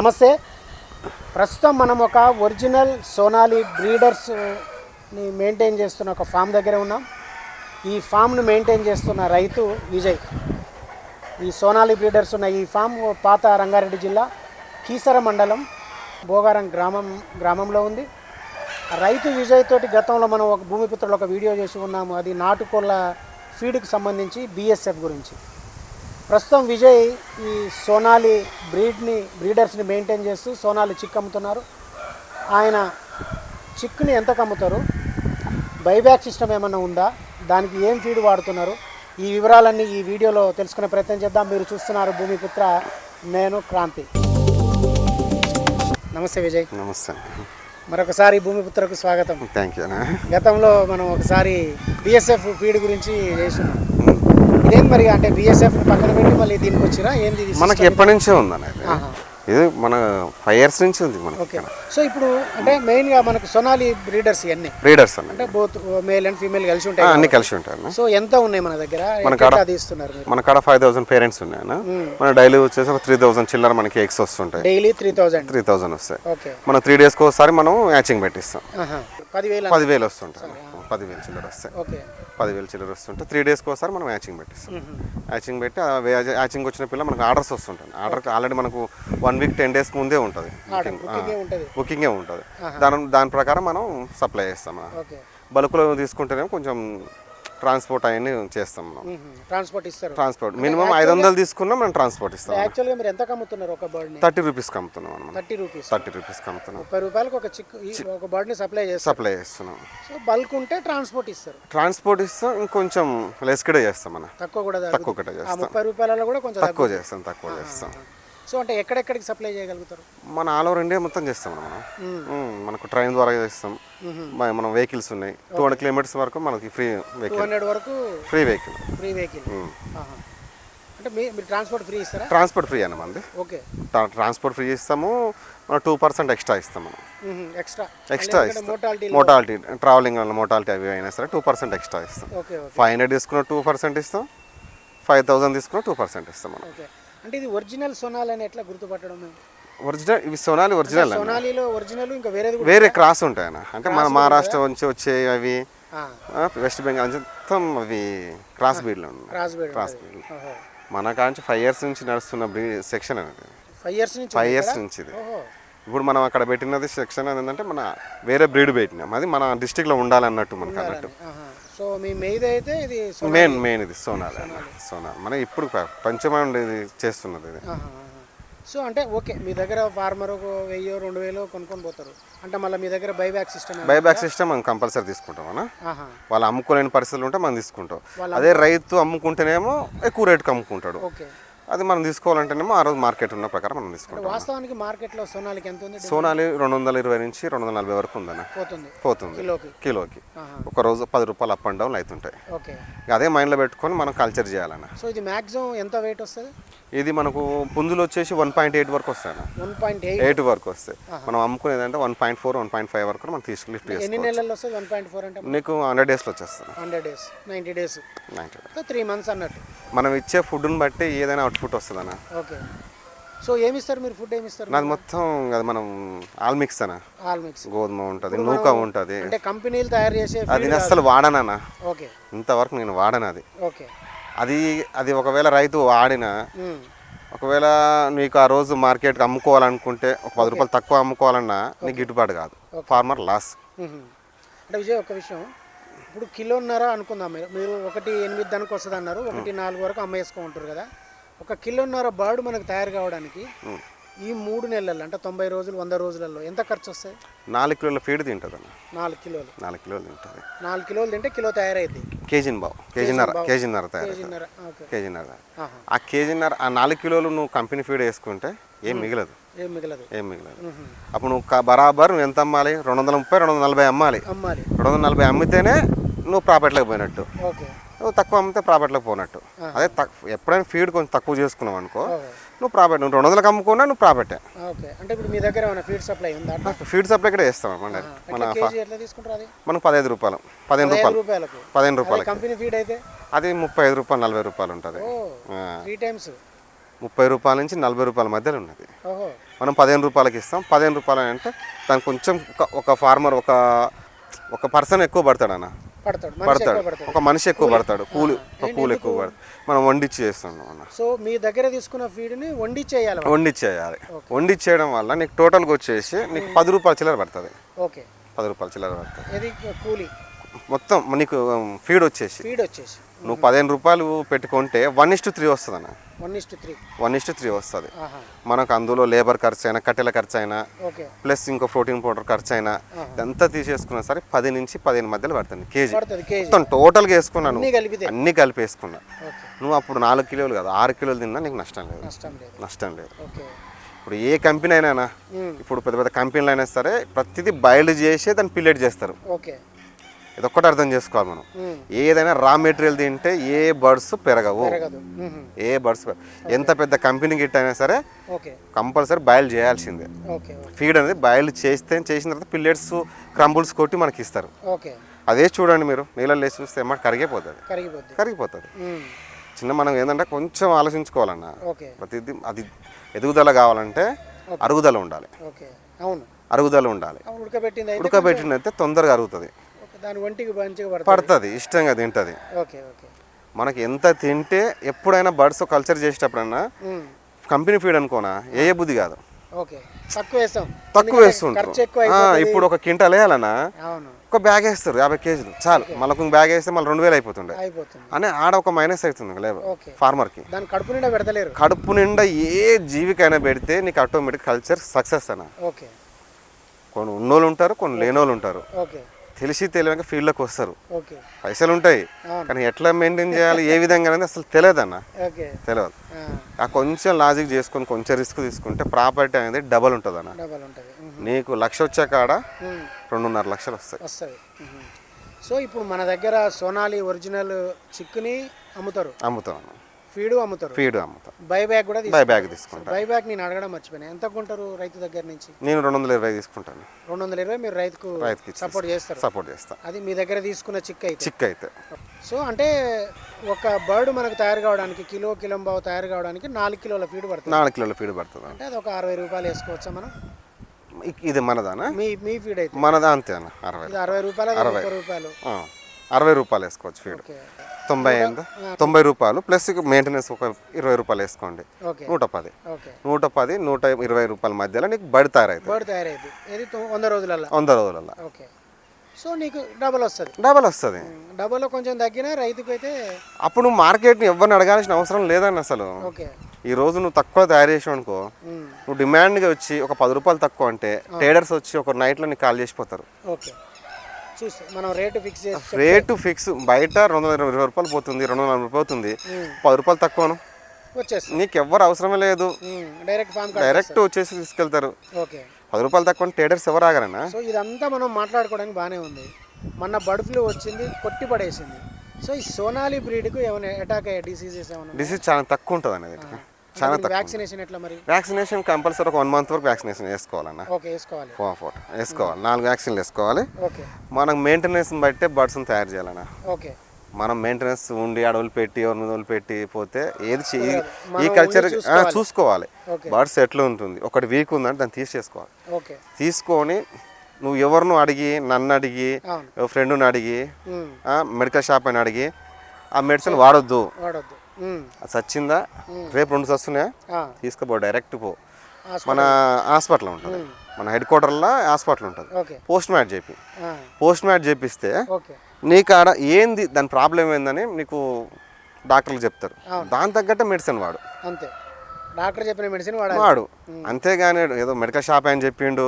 నమస్తే. ప్రస్తుతం మనం ఒక ఒరిజినల్ సోనాలి బ్రీడర్స్ని మెయింటైన్ చేస్తున్న ఒక ఫామ్ దగ్గర ఉన్నాం. ఈ ఫామ్ను మెయింటైన్ చేస్తున్న రైతు విజయ్. ఈ సోనాలి బ్రీడర్స్ ఉన్న ఈ ఫామ్ పాత రంగారెడ్డి జిల్లా కీసర మండలం భోగారం గ్రామం గ్రామంలో ఉంది. రైతు విజయ్ తోటి గతంలో మనం ఒక భూమిపుత్రులు ఒక వీడియో చేసి ఉన్నాము. అది నాటుకోళ్ళ ఫీడ్కి సంబంధించి బిఎస్ఎఫ్ గురించి. ప్రస్తుతం విజయ్ ఈ సోనాలి బ్రీడ్ని బ్రీడర్స్ని మెయింటైన్ చేస్తూ సోనాలి చిక్ అమ్ముతున్నారు. ఆయన చిక్కుని ఎంతకు అమ్ముతారు బైబ్యాక్ సిస్టమ్ ఏమన్నా ఉందా? దానికి ఏం ఫీడ్ వాడుతున్నారు? ఈ వివరాలన్నీ ఈ వీడియోలో తెలుసుకునే ప్రయత్నం చేద్దాం. మీరు చూస్తున్నారు భూమిపుత్ర నేను క్రాంతి. నమస్తే విజయ్. నమస్తే. మరొకసారి భూమిపుత్రకు స్వాగతం. థ్యాంక్ యూ గతంలో మనం ఒకసారి బిఎస్ఎఫ్ ఫీడ్ గురించి చేస్తున్నాం ఇదేం మరి అంటే బిఎస్ఎఫ్ పక్కన పెట్టి మళ్ళీ దీనికి వచ్చిరా? ఏంది మనకి ఎప్పటి నుంచో ఉందన్న ఇది మన ఫైవ్ ఇయర్స్ నుంచి ఉంది మనకి సో ఇప్పుడు అంటే మెయిన్గా మనకు సొనాలి బ్రీడర్స్ ఇవన్నీ. బ్రీడర్స్ అన్న. అంటే బోత్ మేల్ అండ్ ఫీమేల్ కలిసి ఉంటాయి అన్ని కలిసి ఉంటాయి సో ఎంత ఉన్నాయి మన దగ్గర? మన కాడ- మీరు? మన కాడ ఫైవ్ థౌసండ్ పేరెంట్స్ ఉన్నాయి మన డైలీ వచ్చేసి ఒక త్రీ థౌసండ్ చిల్లర మనకి ఎగ్స్ వస్తుంటాయి. Daily three thousand three thousand వస్తాయి. ఓకే. మనం త్రీ డేస్కి ఒకసారి మనం మ్యాచింగ్ పెట్టిస్తాం. పదివేలు పదివేలు వస్తుంటాయి. పదివేలు చిల్లర వస్తాయి. ఓకే. పదివేలు చిల్లర వస్తుంటే త్రీ డేస్కి ఒకసారి మనం మ్యాచింగ్ పెట్టిస్తాం. మ్యాచింగ్ పెట్టి ఆ మ్యాచింగ్ వచ్చిన పిల్ల మనకు ఆర్డర్స్ వస్తుంటాయి. ఆర్డర్ ఆల్రెడీ మనకు వన్ వీక్ టెన్ డేస్ ముందే ఉంటుంది. బుకింగ్ ఉంటుంది. దాని దాని ప్రకారం మనం సప్లై చేస్తాం. బల్క్లో తీసుకుంటేనేమో కొంచెం ట్రాన్స్పోర్ట్ అవన్నీ చేస్తాం మనం. ట్రాన్స్పోర్ట్ ఇస్తారు. ట్రాన్స్పోర్ట్. మినిమం ఐదు వందలు తీసుకున్నా మనం ట్రాన్స్పోర్ట్ ఇస్తాం యాక్చువల్గా మీరు ఎంత అమ్ముతున్నారు ఒక బర్డ్ని థర్టీ రూపీస్కి అమ్ముతున్నాం మనం థర్టీ రూపీస్. థర్టీ రూపీస్కి అమ్ముతున్నాం ముప్పై రూపాయలకు ఒక చిక్కు ఈ ఒక బర్డ్ని సప్లై చేస్తారు. సప్లై చేస్తున్నాం. సో బల్క్ ఉంటే ట్రాన్స్పోర్ట్ ఇస్తారు. ట్రాన్స్పోర్ట్ ఇస్తాం ఇంకొంచెం లెస్ కూడా చేస్తాం మనం. తక్కువ కూడా తక్కువ కూడా చేస్తాం. ముప్పై రూపాయలలో కూడా కొంచెం తక్కువ చేస్తాం తక్కువ చేస్తాం. సో అంటే ఎక్కడెక్కడికి సప్లై చేయగలుగుతారు? మన ఆల్ ఓవర్ ఇండియా మొత్తం చేస్తాం మనం. మనకు ట్రైన్ ద్వారా చేస్తాం. మనం వెహికల్స్ ఉన్నాయి. టూ హండ్రెడ్ కిలోమీటర్స్ వరకు మనకి ఫ్రీ వెహికల్. హండ్రెడ్ వరకు ఫ్రీ వెహికల్. Free vehicle. అంటే మీ మీరు ట్రాన్స్పోర్ట్ ఫ్రీ ఇస్తారా? ట్రాన్స్పోర్ట్ ఫ్రీ అన్న మంది ఓకే. ట్రా- ట్రాన్స్పోర్ట్ ఫ్రీ ఇస్తాము. మనం టూ పర్సెంట్ ఎక్స్ట్రా ఇస్తాం మనం ఎక్స్ట్రా. ఎక్స్ట్రా ఇస్తాం మోటాలిటీ ట్రావెలింగ్ వల్ల మోటాలిటీ అవి అయినా సరే టూ పర్సెంట్ ఎక్స్ట్రా ఇస్తాం. ఫైవ్ హండ్రెడ్ తీసుకున్న టూ పర్సెంట్ ఇస్తాం. ఫైవ్ థౌసండ్ తీసుకున్న టూ పర్సెంట్ ఇస్తాం మనం. అంటే ఇది ఒరిజినల్ సోనాల్ అని ఎట్లా గుర్తుపట్టడం మేము? ఒరిజినల్ ఇవి సోనాలి ఒరిజినల్ సోనాలిలో ఒరిజినల్ ఇంకా కూడా వేరే క్రాస్ ఉంటాయన్న. అంటే మన మహారాష్ట్ర నుంచి వచ్చే అవి వెస్ట్ బెంగాల్ నుంచి మొత్తం అవి క్రాస్ బీడ్లు క్రాస్ బేడ్ క్రాస్ మన కాంచి ఫైవ్ ఇయర్స్ నుంచి నడుస్తున్న బ్రీ సెక్షన్ అనేది ఫైవ్ ఇయర్స్ నుంచి ఫైవ్ ఇయర్స్? నుంచి ఇది. ఇప్పుడు మనం అక్కడ పెట్టినది సెక్షన్ ఏంటంటే మన వేరే బ్రీడ్ పెట్టినాం. అది మన డిస్టిక్లో ఉండాలన్నట్టు మనకు అన్నట్టు. సో మీ మెయిది అయితే ఇది మెయిన్ మెయిన్ ఇది సోనాల్ సోనాల్ మన ఇప్పుడు పంచమం ఇది చేస్తున్నది ఇది. సో అంటే ఓకే మీ దగ్గర ఫార్మర్ ఒక వెయ్యో రెండు వేలు కొనుక్కొని పోతారు. అంటే మళ్ళీ మీ దగ్గర బైబ్యాక్ సిస్టమ్ బైబ్యాక్ సిస్టమ్ మనం కంపల్సరీ తీసుకుంటాం అన్న వాళ్ళు అమ్ముకోలేని పరిస్థితులు ఉంటే మనం తీసుకుంటాం. అదే రైతు అమ్ముకుంటేనేమో ఎక్కువ రేటుకి అమ్ముకుంటాడు. ఓకే. అది మనం తీసుకోవాలంటేనేమో ఆ రోజు మార్కెట్ ఉన్న ప్రకారం మనం తీసుకుంటాం. వాస్తవానికి మార్కెట్లో సోనాలికి ఎంత ఉంది? సోనాలి రెండు వందల ఇరవై నుంచి రెండు వందల నలభై వరకు ఉందన్న. పోతుంది. పోతుంది. కిలోకి. ఒక రోజు పది రూపాయలు అప్ అండ్ డౌన్ అవుతుంటాయి ఓకే. అదే మైండ్లో పెట్టుకొని మనం కల్చర్ చేయాలన్న. సో ఇది మ్యాక్సిమం ఎంత వెయిట్ వస్తుంది? ఇది మనకు పుంజులు వచ్చేసి వన్ పాయింట్ ఎయిట్ వరకు వస్తాయి వన్ పాయింట్ ఎయిట్? వరకు వస్తాయి. మనం అమ్ముకునేది అంటే one point four one point five వరకు మనం తీసుకు లిఫ్ట్ ఎన్ని నెలల్లో వస్తుంది? వన్ పాయింట్ ఫోర్ అంటే? నీకు హండ్రెడ్ డేస్లో వచ్చేస్తాను hundred days. Ninety days. Ninety three months అన్నట్టు. మనం ఇచ్చే ఫుడ్ని బట్టి ఏదైనా అవుట్పుట్ వస్తుంది అన్న ఓకే. సో ఏమి ఇస్తారు మీరు ఫుడ్ ఏమి ఇస్తారు నాది మొత్తం అది మనం ఆల్ మిక్స్ అన్న. All mix. గోధుమ ఉంటుంది నూక ఉంటుంది. అంటే కంపెనీలు తయారు చేసే అది నేను అస్సలు వాడనన్నా. ఓకే. ఇంతవరకు నేను వాడను అది. ఓకే. అది అది ఒకవేళ రైతు వాడిన ఒకవేళ నీకు ఆ రోజు మార్కెట్కి అమ్ముకోవాలనుకుంటే ఒక పది రూపాయలు తక్కువ అమ్ముకోవాలన్నా నీకు గిట్టుబాటు కాదు. ఫార్మర్ లాస్ అంటే విజయ్ ఒక విషయం. ఇప్పుడు కిలోన్నర అనుకుందాం. మీరు మీరు ఒకటి ఎనిమిది దానికి వస్తుంది అన్నారు ఒకటి నాలుగు వరకు అమ్మేసుకో ఉంటారు కదా. ఒక కిలోన్నర బర్డ్ మనకు తయారు కావడానికి ఈ మూడు నెలల్లో అంటే తొంభై రోజులు వంద రోజులలో ఎంత ఖర్చు వస్తాయి నాలుగు కిలోల ఫీడ్ తింటుంది అన్న నాలుగు కిలోలు. నాలుగు కిలోలు తింటుంది నాలుగు కిలోలు తింటే కిలో తయారైద్ది. కేజీని బావు. కేజీన్నర కేజీన్నర తయారు కేజీన్నర. ఆ కేజీన్నర ఆ నాలుగు కిలోలు నువ్వు కంపెనీ ఫీడ్ వేసుకుంటే ఏం మిగలదు. ఏం మిగలదు. ఏం మిగలదు. అప్పుడు నువ్వు బరాబర్ నువ్వు ఎంత అమ్మాలి? రెండు వందల ముప్పై రెండు వందల నలభై అమ్మాలి. అమ్మాలి. రెండు వందల నలభై అమ్మితేనే నువ్వు ప్రాఫిట్లోకి పోయినట్టు. ఓకే. తక్కువ అమ్మితే ప్రాఫిట్లోకి పోనట్టు. అదే ఎప్పుడైనా ఫీడ్ కొంచెం తక్కువ చేసుకున్నావు అనుకో. నువ్వు ప్రాఫిట్ నువ్వు రెండు వందలకు అమ్ముకున్నా నువ్వు ప్రాఫిటే ఓకే. అంటే ఇప్పుడు మీ దగ్గర ఏమైనా ఫీడ్ సప్లై ఉందా అట్లా? ఫీడ్ సప్లై కూడా వేస్తాం మన మనకు పదహైదు రూపాయలు. పదిహేను రూపాయలు. పదిహేను అదే రూపాయలకి. కంపెనీ ఫీడ్ అయితే? అది ముప్పై ఐదు రూపాయలు నలభై రూపాయలు ఉంటుంది. Three times. ముప్పై రూపాయల నుంచి నలభై రూపాయల మధ్యలో ఉన్నది. మనం పదిహేను రూపాయలకి ఇస్తాం. పదిహేను రూపాయలు అంటే దానికి కొంచెం ఒక ఫార్మర్ ఒక ఒక పర్సన్ ఎక్కువ పడతాడు అన్న. పడతాడు. ఒక మనిషి ఎక్కువ పడతాడు. కూలి ఒక కూలి ఎక్కువ పడతాడు. మనం వండిచ్చి చేస్తున్నాం అన్న. సో మీ దగ్గర తీసుకున్న ఫీడ్ని వండి చేయాలి వండిచ్చేయాలి. వండిచ్చేయడం వల్ల నీకు టోటల్గా వచ్చేసి నీకు పది రూపాయల చిల్లర పడుతుంది. ఓకే. పది రూపాయల చిల్లర పడుతుంది. కూలి. మొత్తం నీకు ఫీడ్ వచ్చేసి. ఫీడ్ వచ్చేసి. నువ్వు పదిహేను రూపాయలు పెట్టుకుంటే వన్ ఇస్టు త్రీ వస్తుంది అన్న one is to three one is to three వస్తుంది. మనకు అందులో లేబర్ ఖర్చు అయినా కట్టెల ఖర్చు అయినా ప్లస్ ఇంకో ప్రోటీన్ పౌడర్ ఖర్చు అయినా ఇదంతా తీసేసుకున్నా సరే పది నుంచి పదిహేను మధ్యలో పడుతుంది కేజీ. మొత్తం టోటల్గా వేసుకున్నాను అన్నీ కలిపితే. అన్నీ కలిపి వేసుకున్నా ఓకే. నువ్వు అప్పుడు నాలుగు కిలోలు కాదు ఆరు కిలోలు తిన్నా నీకు నష్టం లేదు. నష్టం లేదు. ఇప్పుడు ఏ కంపెనీ అయినా. ఇప్పుడు పెద్ద పెద్ద కంపెనీలు అయినా సరే ప్రతిదీ బయలు చేసే దాన్ని పిల్లెట్ చేస్తారు. ఓకే. ఇదొక్కటి అర్థం చేసుకోవాలి మనం. ఏదైనా రా మెటీరియల్ తింటే ఏ బర్డ్స్ పెరగవు. ఏ బర్డ్స్ ఎంత పెద్ద కంపెనీ గిట్ అయినా సరే కంపల్సరీ బయలు చేయాల్సిందే. ఫీడ్ అనేది బయలు చేస్తే చేసిన తర్వాత పిల్లెట్స్ క్రంబుల్స్ కొట్టి మనకి ఇస్తారు. అదే చూడండి మీరు నీళ్ళలో వేసి చూస్తే ఎమ్మటి కరిగిపోతుంది? కరిగిపోతుంది. చిన్న మనం ఏంటంటే కొంచెం ఆలోచించుకోవాలన్న. ప్రతిదీ అది ఎదుగుదల కావాలంటే అరుగుదల ఉండాలి. అరుగుదల ఉండాలి. ఉడకబెట్టింది అయితే ఉడకబెట్టినైతే తొందరగా అరుగుతుంది. దాని ఒంటికి మంచిగా పడుతుంది. ఇష్టంగా తింటుంది. Okay okay. మనకి ఎంత తింటే ఎప్పుడైనా బర్డ్స్ కల్చర్ చేసేటప్పుడన్నా. కంపెనీ ఫీడ్ అనుకోనా? ఏ బుద్ధి కాదు. తక్కువ వేస్తుంటారు. ఇప్పుడు ఒక క్వింటాల్ వేయాలన్నా ఒక బ్యాగ్ వేస్తారు యాభై కేజీలు. చాలు. మళ్ళీ ఒక బ్యాగ్ వేస్తే మళ్ళీ రెండు వేలు అయిపోతుండే. అయిపోతుంది. అని ఆడ ఒక మైనస్ అవుతుంది ఓకే. ఫార్మర్కి. కడుపు నిండా పెడతలేరు. కడుపు నిండా ఏ జీవికైనా పెడితే నీకు ఆటోమేటిక్ కల్చర్ సక్సెస్ అన్న. ఓకే. కొన్ని ఉన్నోళ్ళు ఉంటారు కొన్ని లేనోళ్ళు ఉంటారు. తెలిసి తెలియక ఫీల్డ్లోకి వస్తారు. పైసలు ఉంటాయి. కానీ ఎట్లా మెయింటైన్ చేయాలి ఏ విధంగా అనేది అసలు తెలియదు అన్న తెలియదు. ఆ, కొంచెం లాజిక్ చేసుకొని కొంచెం రిస్క్ తీసుకుంటే ప్రాపర్టీ అనేది డబల్ ఉంటుంది. అన్న. నీకు లక్ష వచ్చే కాడ. రెండున్నర లక్షలు వస్తాయి. సో ఇప్పుడు మన దగ్గర సోనాలి ఒరిజినల్ చిక్కుని అమ్ముతారు. అమ్ముతాం ఫీడు అమ్ముతారు. ఫీడ్ అమ్ముతాం బై బ్యాగ్ కూడా బై బ్యాగ్ తీసుకుంటాం బై బ్యాగ్ నేను అడగడం మర్చిపోయినా. ఎంత కొంటారు రైతు దగ్గర నుంచి? నేను రెండు వందల ఇరవై తీసుకుంటాను. రెండు వందల ఇరవై మీరు రైతుకు రైతుకి. సపోర్ట్ చేస్తారు. సపోర్ట్ చేస్తా. అది మీ దగ్గర తీసుకున్న చిక్ అయితే. చిక్ అయితే. సో అంటే ఒక బర్డ్ మనకు తయారు కావడానికి కిలో కిలోంబావు తయారు కావడానికి నాలుగు కిలోల ఫీడ్ పడుతుంది. నాలుగు కిలోల ఫీడ్ పడుతుంది. అంటే అది ఒక అరవై రూపాయలు వేసుకోవచ్చా మనం? ఇది మనదానా? మీ మీ ఫీడ్ అయితే. మనదా అంతే అన్న అరవై అరవై రూపాయలు ముప్పై రూపాయలు. అరవై రూపాయలు వేసుకోవచ్చు ఫీడ్. ఓకే. తొంభై ఎంత తొంభై రూపాయలు ప్లస్ మెయింటెనెన్స్ ఒక ఇరవై రూపాయలు వేసుకోండి. నూట పది. నూట పది నూట ఇరవై రూపాయల మధ్యలో నీకు బడి తయారైతుంది వంద రోజులల్లో? వంద రోజులలో సో నీకు డబల్ వస్తుంది. డబల్ వస్తుంది. డబల్లో కొంచెం తగ్గినా రైతుకు అయితే అప్పుడు నువ్వు మార్కెట్ని ఎవరిని అడగాల్సిన అవసరం లేదన్న అసలు. ఈ రోజు నువ్వు తక్కువ తయారు చేసావు అనుకో. నువ్వు డిమాండ్గా వచ్చి ఒక పది రూపాయలు తక్కువ అంటే ట్రేడర్స్ వచ్చి ఒక నైట్లో నీకు కాల్ చేసిపోతారు. ఓకే. మనం రేటు ఫిక్స్ రేటు ఫిక్స్ బయట రెండు వందల ఇరవై రూపాయలు పోతుంది రెండు వందల రూపాయలు పోతుంది. పది రూపాయలు తక్కువను వచ్చేస్తుంది. నీకు ఎవ్వరు అవసరమే లేదు. డైరెక్ట్ ఫామ్ డైరెక్ట్ వచ్చేసి తీసుకెళ్తారు. ఓకే. పది రూపాయలు తక్కువ ట్రేడర్స్ ఎవరు ఆగరన్నా సో ఇదంతా మనం మాట్లాడుకోవడానికి బాగానే ఉంది. మొన్న బర్డ్ ఫ్లూ వచ్చింది కొట్టి పడేసింది. సో ఈ సోనాలి బ్రీడ్కు ఏమైనా అటాక్ అయ్యే డిసీజెస్ ఏమైనా డిసీజ్ చాలా తక్కువ ఉంటుంది అనేది చాలా వ్యాక్సినేషన్ ఎట్లా మరి? వ్యాక్సినేషన్ కంపల్సరీ ఒక వన్ మంత్ వరకు వ్యాక్సినేషన్ వేసుకోవాలన్న. ఓకే వేసుకోవాలి. ఫోర్ వేసుకోవాలి. నాలుగు వ్యాక్సిన్లు వేసుకోవాలి. ఓకే. మనం మెయింటెనెన్స్ బట్టే బర్డ్స్ని తయారు చేయాలన్న. ఓకే. మనం మెయింటెనెన్స్ ఉండి అడవులు పెట్టి మీద పెట్టి పోతే ఏది ఈ- కల్చర్ చూసుకోవాలి. బర్డ్స్ ఎట్లా ఉంటుంది? ఒకటి వీక్ ఉందంటే దాన్ని తీసేసుకోవాలి. తీసుకొని నువ్వు ఎవరిను అడిగి నన్ను అడిగి ఫ్రెండ్ని అడిగి మెడికల్ షాప్ అని అడిగి ఆ మెడిసిన్ వాడొద్దు. చచ్చిందా రేపు రెండు వస్తున్నాయా ఆ, తీసుకుపో డైరెక్ట్ పో. మన హాస్పిటల్ ఉంటుంది. మన హెడ్ క్వార్టర్లో హాస్పిటల్ ఉంటుంది. పోస్ట్ మ్యాట్ చెప్పి పోస్ట్ మ్యాట్ చేపిస్తే నీకు ఆడ ఏంది దాని ప్రాబ్లం ఏందని నీకు డాక్టర్లు చెప్తారు. దాని తగ్గట్టే మెడిసిన్ వాడు. అంతే. డాక్టర్ చెప్పిన మెడిసిన్ వాడు. అంతేగాని ఏదో మెడికల్ షాప్ అని చెప్పిండు.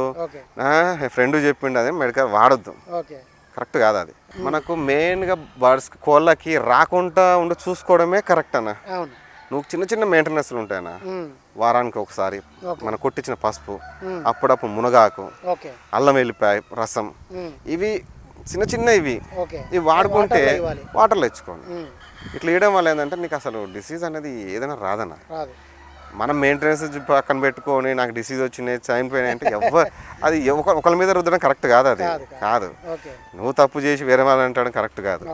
ఫ్రెండ్ చెప్పిండు అదే మెడికల్ వాడొద్దు. ఓకే. కరెక్ట్ కాదు అది. మనకు మెయిన్గా బర్డ్స్ కోళ్ళకి రాకుండా ఉండి చూసుకోవడమే కరెక్ట్ అన్న. నువ్వు చిన్న చిన్న మెయింటెనెన్స్లు ఉంటాయన్న. వారానికి ఒకసారి. మనం కొట్టించిన పసుపు. అప్పుడప్పుడు మునగాకు అల్లం వెల్లిపాయ రసం. ఇవి చిన్న చిన్న ఇవి. ఇవి వాడుకుంటే వాటర్లో ఇచ్చుకోండి. ఇట్లా వేయడం వల్ల ఏంటంటే నీకు అసలు డిసీజ్ అనేది ఏదైనా రాదన్న. రాదు. మనం మెయింటెనెన్స్ పక్కన పెట్టుకొని నాకు డిసీజ్ వచ్చినాయి చనిపోయినాయి అంటే ఎవ్వరు అది ఒక ఒకరి మీద రుద్దడం కరెక్ట్ కాదు అది. కాదు, నువ్వు తప్పు చేసి వేరే వాళ్ళు అంటడం కరెక్ట్ కాదు.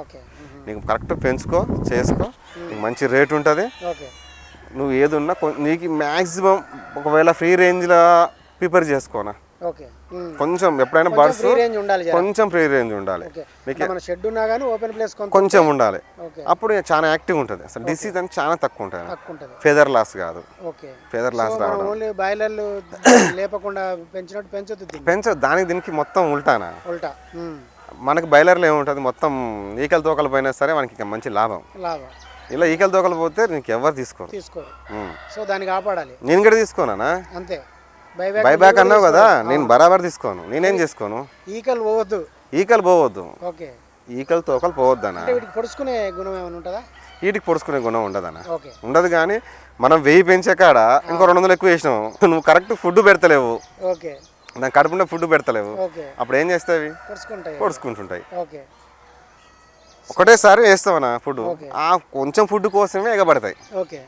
నీకు కరెక్ట్ పెంచుకో చేసుకో. నీకు మంచి రేట్ ఉంటుంది. నువ్వు ఏది ఉన్నా నీకు మ్యాక్సిమం ఒకవేళ ఫ్రీ రేంజ్లో ప్రిపేర్ చేసుకోనా? ఓకే. కొంచెం ఎప్పుడైనా బర్డ్స్. కొంచెం ఫ్రీ రేంజ్ ఉండాలి. మన షెడ్ ఉన్నా కానీ ఓపెన్ ప్లేస్ కొంచెం ఉండాలి. అప్పుడు చాలా యాక్టివ్ ఉంటుంది. అసలు డిసీజ్ అని చాలా తక్కువ ఉంటుంది. ఫెదర్ లాస్ కాదు. ఫెదర్ లాస్ మనం ఓన్లీ బాయిలర్లు లేపకుండా పెంచినట్టు పెంచొద్దు దీన్ని. పెంచ దానికి దీనికి మొత్తం ఉల్టానా? ఉల్టా. ఉమ్. మనకి బయలర్లో ఏముంటుంది? మొత్తం ఈకల తోకలు పోయినా సరే మనకి మంచి లాభం. లాభం. ఇలా ఈకల తోకలు పోతే నీకు ఎవరు తీసుకోరు. తీసుకోరు. ఉమ్. సో దాన్ని కాపాడాలి. నేను కూడా తీసుకోనా అంతే. బైబ్యాక్ అన్నావు కదా నేను బరాబర్ తీసుకోను. నేనేం చేసుకోను? ఈకలు పోవద్దు. ఈకలు పోవద్దు. ఓకే. ఈకలు తోకలు పోవద్దనా వీటికి పొడుచుకునే గుణం ఏమైనా ఉంటుందా? వీటికి పొడుచుకునే గుణం ఉండదన్న. ఓకే. ఉండదు కానీ మనం వెయ్యి పెంచే కాడ ఇంకో రెండు వందలు ఎక్కువ వేసినావు. నువ్వు కరెక్ట్ ఫుడ్ పెడతలేవు. ఓకే. దాని కడుపుండే ఫుడ్ పెడతలేవు. అప్పుడు ఏం చేస్తావి పొడుచుకుంటుంటాయి. ఓకే. ఒకటేసారి వేస్తావనా ఫుడ్. ఆ కొంచెం ఫుడ్ కోసమే ఎగబడతాయి. ఓకే.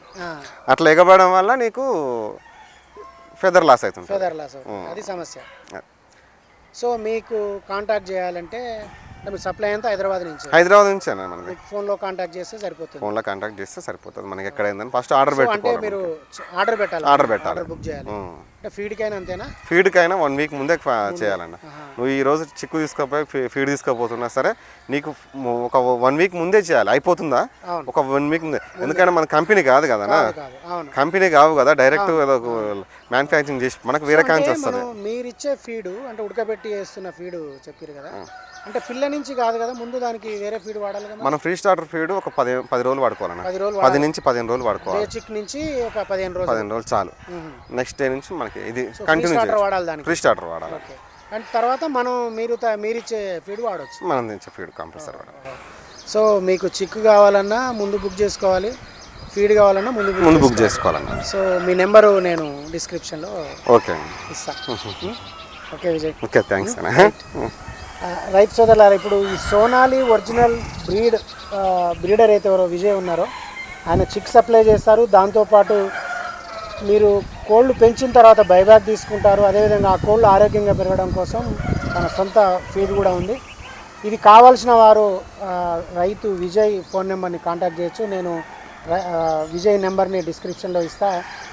అట్లా ఎగబడడం వల్ల నీకు ఫెదర్ లాస్ అవుతుంది ఫెదర్ లాస్ అవుతుంది. అది సమస్య. సో మీకు కాంటాక్ట్ చేయాలంటే అంటే మీ సప్లై అంతా హైదరాబాద్ నుంచి. హైదరాబాద్ నుంచి అన్న మనది. మీకు ఫోన్లో కాంటాక్ట్ చేస్తే సరిపోతుంది. ఫోన్లో కాంటాక్ట్ చేస్తే సరిపోతుంది. మనకి ఎక్కడ ఏందని ఫస్ట్ ఆర్డర్ సో అంటే మీరు ఆర్డర్ పెట్టాలి. ఆర్డర్ పెట్టాలి. బుక్ చేయాలి. అంటే ఫీడ్కైనా అంతేనా? ఫీడ్కైనా వన్ వీక్ ముందే చేయాలన్న. నువ్వు ఈ రోజు చిక్కు తీసుకుపోయి ఫీడ్ తీసుకోపోతున్నా సరే నీకు ఒక వన్ వీక్ ముందే చేయాలి. అయిపోతుందా. ఒక వన్ వీక్ ముందే. ఎందుకంటే మన కంపెనీ కాదు కాదు కంపెనీ కావు కదా డైరెక్ట్ మ్యానుఫ్యాక్చరింగ్ చేసి మనకు వేరే అంటే వస్తుంది మనం మీరిచ్చే ఫీడ్ అంటే ఉడకబెట్టి వేస్తున్న ఫీడ్ చెప్పారు కదా? అంటే పిల్ల నుంచి కాదు కదా ముందు దానికి వేరే ఫీడ్ వాడాలి కదా? మనం ఫ్రీ స్టార్టర్ ఫీడ్ ఒక పది పది రోజులు వాడుకోవాలన్న. పది రోజులు పది నుంచి పదిహేను రోజులు వాడుకోవాలి. బేసిక్ నుంచి ఒక పదిహేను రోజులు. పదిహేను రోజులు చాలు. నెక్స్ట్ డే నుంచి మనకి ఇది కంటిన్యూ వాడాలి దానికి. ఫ్రీ స్టార్టర్ వాడాలి. ఓకే. అండ్ తర్వాత మనం మీరు మీరిచ్చే ఫీడ్ వాడవచ్చు మనం తెచ్చే ఫీడ్ కంపల్సరీ వాడాలి సో మీకు చిక్కు కావాలన్నా ముందు బుక్ చేసుకోవాలి ఫీడ్ కావాలన్నా ముందు ముందు బుక్ చేసుకోవాలన్న. సో మీ నెంబరు నేను డిస్క్రిప్షన్లో ఓకే ఇస్తా. Hmm? Okay Vijay. Okay thanks అన్న. రైతు సోదరులారా ఇప్పుడు ఈ సోనాలి ఒరిజినల్ బ్రీడ్ బ్రీడర్ అయితే ఎవరో విజయ్ ఉన్నారో ఆయన చిక్ సప్లై చేస్తారు దాంతోపాటు మీరు కోళ్ళు పెంచిన తర్వాత బైబ్యాక్ తీసుకుంటారు. అదేవిధంగా ఆ కోళ్ళు ఆరోగ్యంగా పెరగడం కోసం తన సొంత ఫీడ్ కూడా ఉంది. ఇది కావాల్సిన వారు రైతు విజయ్ ఫోన్ నెంబర్ని కాంటాక్ట్ చేయొచ్చు. నేను విజయ్ నెంబర్ని డిస్క్రిప్షన్లో ఇస్తా.